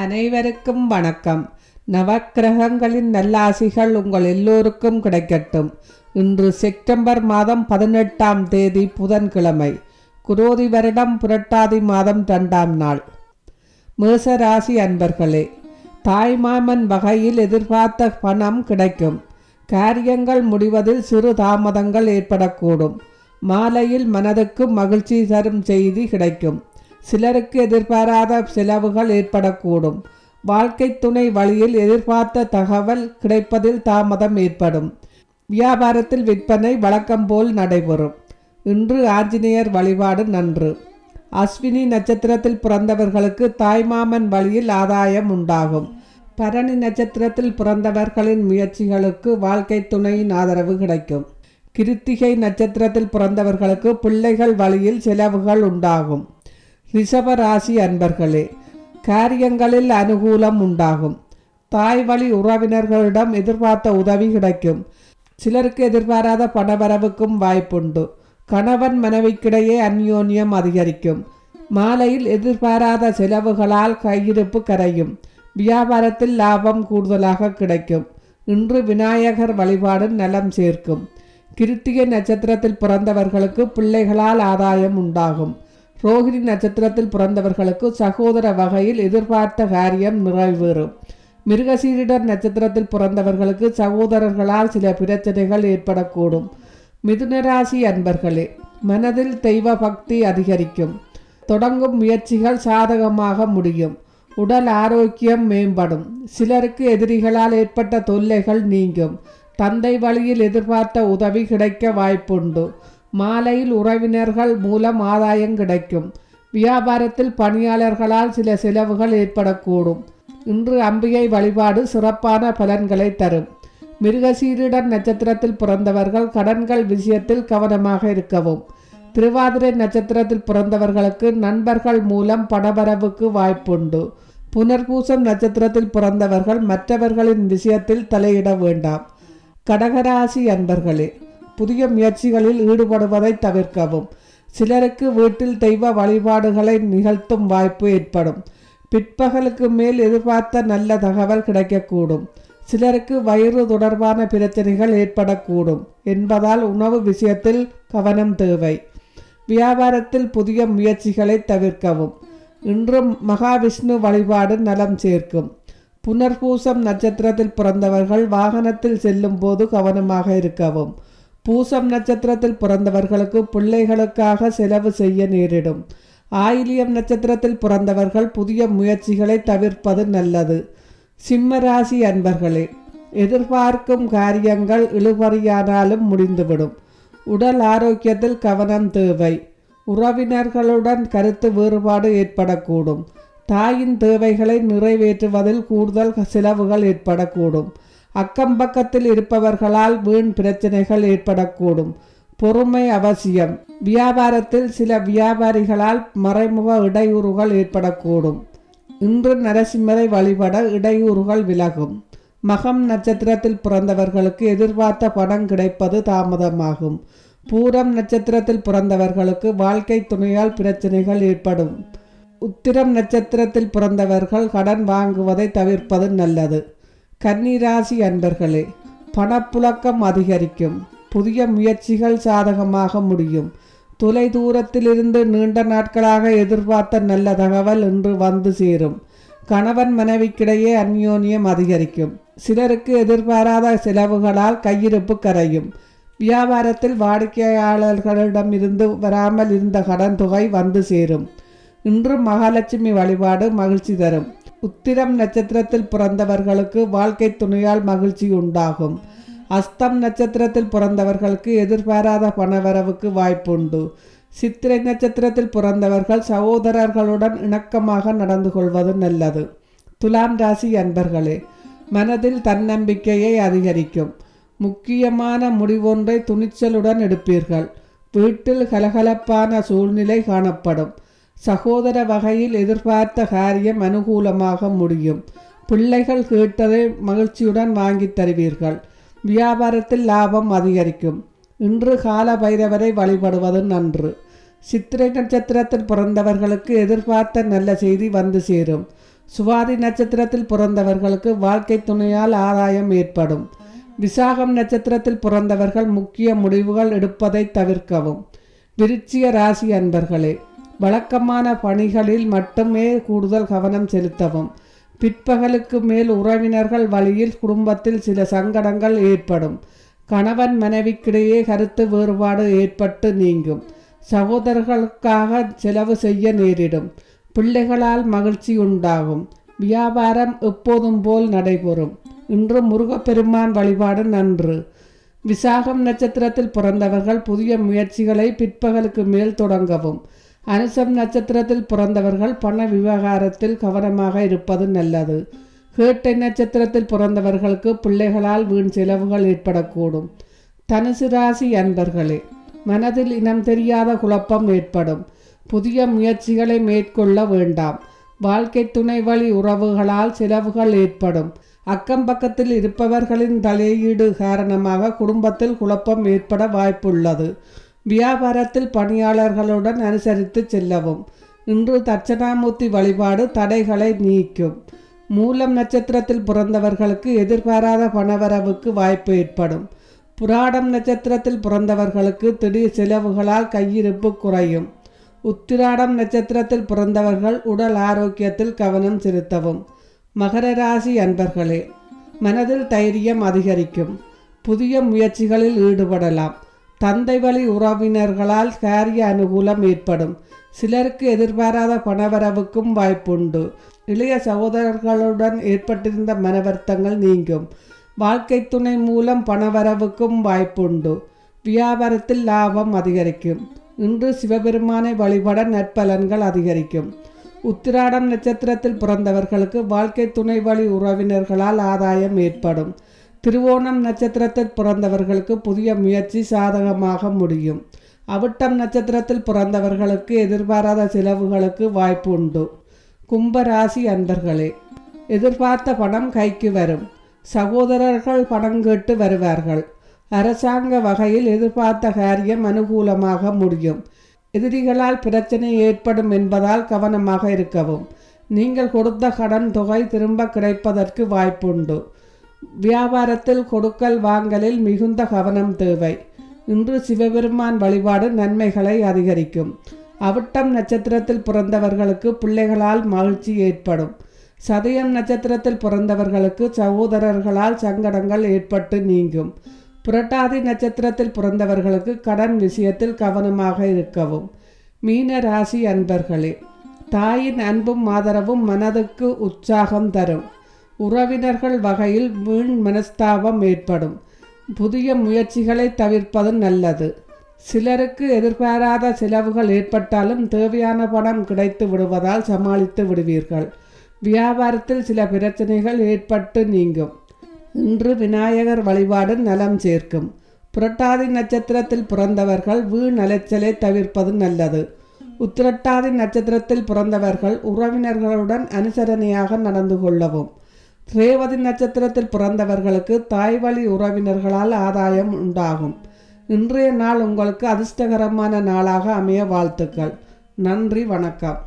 அனைவருக்கும் வணக்கம். நவக்கிரகங்களின் நல்லாசிகள் உங்கள் எல்லோருக்கும் கிடைக்கட்டும். இன்று செப்டம்பர் மாதம் பதினெட்டாம் தேதி புதன்கிழமை குரோதி வருடம் புரட்டாதி மாதம் இரண்டாம் நாள். மேசராசி அன்பர்களே தாய்மாமன் வகையில் எதிர்பார்த்த பணம் கிடைக்கும். காரியங்கள் முடிவதில் சிறு தாமதங்கள் ஏற்படக்கூடும். மாலையில் மனதுக்கு மகிழ்ச்சி தரும் செய்தி கிடைக்கும். சிலருக்கு எதிர்பாராத செலவுகள் ஏற்படக்கூடும். வாழ்க்கை துணை வழியில் எதிர்பார்த்த தகவல் கிடைப்பதில் தாமதம் ஏற்படும். வியாபாரத்தில் விற்பனை வழக்கம் போல் நடைபெறும். இன்று ஆஞ்சநேயர் வழிபாடு நன்று. அஸ்வினி நட்சத்திரத்தில் பிறந்தவர்களுக்கு தாய்மாமன் வழியில் ஆதாயம் உண்டாகும். பரணி நட்சத்திரத்தில் பிறந்தவர்களின் முயற்சிகளுக்கு வாழ்க்கை துணையின் ஆதரவு கிடைக்கும். கிருத்திகை நட்சத்திரத்தில் பிறந்தவர்களுக்கு பிள்ளைகள் வழியில் செலவுகள் உண்டாகும். ரிஷப ராசி அன்பர்களே காரியங்களில் அனுகூலம் உண்டாகும். தாய் வழி உறவினர்களிடம் எதிர்பார்த்த உதவி கிடைக்கும். சிலருக்கு எதிர்பாராத பணவரவுக்கும் வாய்ப்புண்டு. கணவன் மனைவிக்கிடையே அந்யோன்யம் அதிகரிக்கும். மாலையில் எதிர்பாராத செலவுகளால் கையிருப்பு கரையும். வியாபாரத்தில் லாபம் கூடுதலாக கிடைக்கும். இன்று விநாயகர் வழிபாடு நலம் சேர்க்கும். கிருத்திகை நட்சத்திரத்தில் பிறந்தவர்களுக்கு பிள்ளைகளால் ஆதாயம் உண்டாகும். ரோகிணி நட்சத்திரத்தில் பிறந்தவர்களுக்கு சகோதர வகையில் எதிர்பார்த்த காரியம் நிறைவேறும். மிருகசீரிடர் நட்சத்திரத்தில் பிறந்தவர்களுக்கு சகோதரர்களால் சில பிரச்சனைகள் ஏற்படக்கூடும். மிதுனராசி அன்பர்களே மனதில் தெய்வ பக்தி அதிகரிக்கும். தொடங்கும் முயற்சிகள் சாதகமாக முடியும். உடல் ஆரோக்கியம் மேம்படும். சிலருக்கு எதிரிகளால் ஏற்பட்ட தொல்லைகள் நீங்கும். தந்தை வழியில் எதிர்பார்த்த உதவி கிடைக்க வாய்ப்புண்டு. மாலையில் உறவினர்கள் மூலம் ஆதாயம் கிடைக்கும். வியாபாரத்தில் பணியாளர்களால் சில செலவுகள் ஏற்படக்கூடும். இன்று அம்பிகை வழிபாடு சிறப்பான பலன்களை தரும். மிருகசீரிடர் நட்சத்திரத்தில் பிறந்தவர்கள் கடன்கள் விஷயத்தில் கவனமாக இருக்கவும். திருவாதிரை நட்சத்திரத்தில் பிறந்தவர்களுக்கு நண்பர்கள் மூலம் பணவரவுக்கு வாய்ப்புண்டு. புனர்பூசம் நட்சத்திரத்தில் பிறந்தவர்கள் மற்றவர்களின் விஷயத்தில் தலையிட வேண்டாம். கடகராசி அன்பர்களே புதிய முயற்சிகளில் ஈடுபடுவதை தவிர்க்கவும். சிலருக்கு வீட்டில் தெய்வ வழிபாடுகளை நிகழ்த்தும் வாய்ப்பு ஏற்படும். பிற்பகலுக்கு மேல் எதிர்பார்த்த நல்ல தகவல் கிடைக்கக்கூடும். சிலருக்கு வயிறு தொடர்பான பிரச்சனைகள் ஏற்படக்கூடும் என்பதால் உணவு விஷயத்தில் கவனம் தேவை. வியாபாரத்தில் புதிய முயற்சிகளை தவிர்க்கவும். இன்று மகாவிஷ்ணு வழிபாடு நலம் சேர்க்கும். புனர்பூசம் நட்சத்திரத்தில் பிறந்தவர்கள் வாகனத்தில் செல்லும் போது கவனமாக இருக்கவும். பூசம் நட்சத்திரத்தில் பிறந்தவர்களுக்கு பிள்ளைகளுக்காக செலவு செய்ய நேரிடும். ஆயிலியம் நட்சத்திரத்தில் பிறந்தவர்கள் புதிய முயற்சிகளை தவிர்ப்பது நல்லது. சிம்ம ராசி அன்பர்களே எதிர்பார்க்கும் காரியங்கள் இழுபறியானாலும் முடிந்துவிடும். உடல் ஆரோக்கியத்தில் கவனம் தேவை. உறவினர்களுடன் கருத்து வேறுபாடு ஏற்படக்கூடும். தாயின் தேவைகளை நிறைவேற்றுவதில் கூடுதல் செலவுகள் ஏற்படக்கூடும். அக்கம் பக்கத்தில் இருப்பவர்களால் வீண் பிரச்சனைகள் ஏற்படக்கூடும். பொறுமை அவசியம். வியாபாரத்தில் சில வியாபாரிகளால் மறைமுக இடையூறுகள் ஏற்படக்கூடும். இன்று நரசிம்மரை வழிபட இடையூறுகள் விலகும். மகம் நட்சத்திரத்தில் பிறந்தவர்களுக்கு எதிர்பார்த்த பணம் கிடைப்பது தாமதமாகும். பூரம் நட்சத்திரத்தில் பிறந்தவர்களுக்கு வாழ்க்கை துணையால் பிரச்சனைகள் ஏற்படும். உத்திரம் நட்சத்திரத்தில் பிறந்தவர்கள் கடன் வாங்குவதை தவிர்ப்பது நல்லது. கன்னிராசி அன்பர்களே பணப்புழக்கம் அதிகரிக்கும். புதிய முயற்சிகள் சாதகமாக முடியும். தொலை தூரத்திலிருந்து நீண்ட நாட்களாக எதிர்பார்த்த நல்ல தகவல் இன்று வந்து சேரும். கணவன் மனைவிக்கிடையே அந்யோன்யம் அதிகரிக்கும். சிலருக்கு எதிர்பாராத செலவுகளால் கையிருப்பு கரையும். வியாபாரத்தில் வாடிக்கையாளர்களிடமிருந்து வராமல் இருந்த கடன் தொகை வந்து சேரும். இன்று மகாலட்சுமி வழிபாடு மகிழ்ச்சி தரும். உத்திரம் நட்சத்திரத்தில் பிறந்தவர்களுக்கு வாழ்க்கை துணையால் மகிழ்ச்சி உண்டாகும். அஸ்தம் நட்சத்திரத்தில் பிறந்தவர்களுக்கு எதிர்பாராத பணவரவுக்கு வாய்ப்புண்டு. சித்திரை நட்சத்திரத்தில் பிறந்தவர்கள் சகோதரர்களுடன் இணக்கமாக நடந்து கொள்வது நல்லது. துலாம் ராசி அன்பர்களே மனதில் தன்னம்பிக்கையை அதிகரிக்கும். முக்கியமான முடிவொன்றை துணிச்சலுடன் எடுப்பீர்கள். வீட்டில் கலகலப்பான சூழ்நிலை காணப்படும். சகோதர வகையில் எதிர்பார்த்த காரியம் அனுகூலமாக முடியும். பிள்ளைகள் கேட்டதை மகிழ்ச்சியுடன் வாங்கித் தருவீர்கள். வியாபாரத்தில் லாபம் அதிகரிக்கும். இன்று கால பைரவரை வழிபடுவது நன்று. சித்திரை நட்சத்திரத்தில் பிறந்தவர்களுக்கு எதிர்பார்த்த நல்ல செய்தி வந்து சேரும். சுவாதி நட்சத்திரத்தில் பிறந்தவர்களுக்கு வாழ்க்கை துணையால் ஆதாயம் ஏற்படும். விசாகம் நட்சத்திரத்தில் பிறந்தவர்கள் முக்கிய முடிவுகள் எடுப்பதை தவிர்க்கவும். விருச்சிய ராசி அன்பர்களே வழக்கமான பணிகளில் மட்டுமே கூடுதல் கவனம் செலுத்தவும். பிற்பகலுக்கு மேல் உறவினர்கள் வழியில் குடும்பத்தில் சில சங்கடங்கள் ஏற்படும். கணவன் மனைவிக்கிடையே கருத்து வேறுபாடு ஏற்பட்டு நீங்கும். சகோதரர்களுக்காக செலவு செய்ய நேரிடும். பிள்ளைகளால் மகிழ்ச்சி உண்டாகும். வியாபாரம் எப்போதும் போல் நடைபெறும். இன்று முருகப்பெருமான் வழிபாடு நன்று. விசாகம் நட்சத்திரத்தில் பிறந்தவர்கள் புதிய முயற்சிகளை பிற்பகலுக்கு மேல் தொடங்கவும். அனுசம் நட்சத்திரத்தில் பிறந்தவர்கள் பண விவகாரத்தில் கவனமாக இருப்பது நல்லது. கேட்டை நட்சத்திரத்தில் பிறந்தவர்களுக்கு பிள்ளைகளால் வீண் செலவுகள் ஏற்படக்கூடும். தனுசு ராசி அன்பர்களே மனதில் இனம் தெரியாத குழப்பம் ஏற்படும். புதிய முயற்சிகளை மேற்கொள்ள வேண்டாம். வாழ்க்கை துணை வழி உறவுகளால் செலவுகள் ஏற்படும். அக்கம் பக்கத்தில் இருப்பவர்களின் தலையீடு காரணமாக குடும்பத்தில் குழப்பம் ஏற்பட வாய்ப்புள்ளது. வியாபாரத்தில் பணியாளர்களுடன் அனுசரித்து செல்லவும். இன்று தட்சணாமூர்த்தி வழிபாடு தடைகளை நீக்கும். மூலம் நட்சத்திரத்தில் பிறந்தவர்களுக்கு எதிர்பாராத பணவரவுக்கு வாய்ப்பு ஏற்படும். புராடம் நட்சத்திரத்தில் பிறந்தவர்களுக்கு திடீர் செலவுகளால் கையிருப்பு குறையும். உத்திராடம் நட்சத்திரத்தில் பிறந்தவர்கள் உடல் ஆரோக்கியத்தில் கவனம் செலுத்தவும். மகர ராசி அன்பர்களே மனதில் தைரியம் அதிகரிக்கும். புதிய முயற்சிகளில் ஈடுபடலாம். தந்தை வழி உறவினர்களால் காரிய அனுகூலம் ஏற்படும். சிலருக்கு எதிர்பாராத பணவரவுக்கும் வாய்ப்புண்டு. இளைய சகோதரர்களுடன் ஏற்பட்டிருந்த மனவர்த்தங்கள் நீங்கும். வாழ்க்கை துணை மூலம் பணவரவுக்கும் வாய்ப்புண்டு. வியாபாரத்தில் லாபம் அதிகரிக்கும். இன்று சிவபெருமானை வழிபட நற்பலன்கள் அதிகரிக்கும். உத்திராடம் நட்சத்திரத்தில் பிறந்தவர்களுக்கு வாழ்க்கை துணை வழி உறவினர்களால் ஆதாயம் ஏற்படும். திருவோணம் நட்சத்திரத்தில் பிறந்தவர்களுக்கு புதிய முயற்சி சாதகமாக முடியும். அவிட்டம் நட்சத்திரத்தில் பிறந்தவர்களுக்கு எதிர்பாராத செலவுகளுக்கு வாய்ப்பு உண்டு. கும்பராசி அன்பர்களே எதிர்பார்த்த பணம் கைக்கு வரும். சகோதரர்கள் பணம் கேட்டு வருவார்கள். அரசாங்க வகையில் எதிர்பார்த்த காரியம் அனுகூலமாக முடியும். எதிரிகளால் பிரச்சனை ஏற்படும் என்பதால் கவனமாக இருக்கவும். நீங்கள் கொடுத்த கடன் தொகை திரும்ப கிடைப்பதற்கு வாய்ப்புண்டு. வியாபாரத்தில் கொடுக்கல் வாங்கலில் மிகுந்த கவனம் தேவை. இன்று சிவபெருமான் வழிபாடு நன்மைகளை அதிகரிக்கும். அவிட்டம் நட்சத்திரத்தில் பிறந்தவர்களுக்கு பிள்ளைகளால் மகிழ்ச்சி ஏற்படும். சதயம் நட்சத்திரத்தில் பிறந்தவர்களுக்கு சகோதரர்களால் சங்கடங்கள் ஏற்பட்டு நீங்கும். புரட்டாதி நட்சத்திரத்தில் பிறந்தவர்களுக்கு கடன் விஷயத்தில் கவனமாக இருக்கவும். மீன ராசி அன்பர்களே தாயின் அன்பும் ஆதரவும் மனதுக்கு உற்சாகம் தரும். உறவினர்கள் வகையில் வீண் மனஸ்தாபம் ஏற்படும். புதிய முயற்சிகளை தவிர்ப்பது நல்லது. சிலருக்கு எதிர்பாராத செலவுகள் ஏற்பட்டாலும் தேவையான பணம் கிடைத்து விடுவதால் சமாளித்து விடுவீர்கள். வியாபாரத்தில் சில பிரச்சனைகள் ஏற்பட்டு நீங்கும். இன்று விநாயகர் வழிபாடு நலம் சேர்க்கும். புரட்டாதி நட்சத்திரத்தில் பிறந்தவர்கள் வீண் அலைச்சலை தவிர்ப்பது நல்லது. உத்திரட்டாதி நட்சத்திரத்தில் பிறந்தவர்கள் உறவினர்களுடன் அனுசரணையாக நடந்து கொள்ளவும். ரேவதி நட்சத்திரத்தில் பிறந்தவர்களுக்கு தாய்வழி உறவினர்களால் ஆதாயம் உண்டாகும். இன்றைய நாள் உங்களுக்கு அதிர்ஷ்டகரமான நாளாக அமைய வாழ்த்துக்கள். நன்றி வணக்கம்.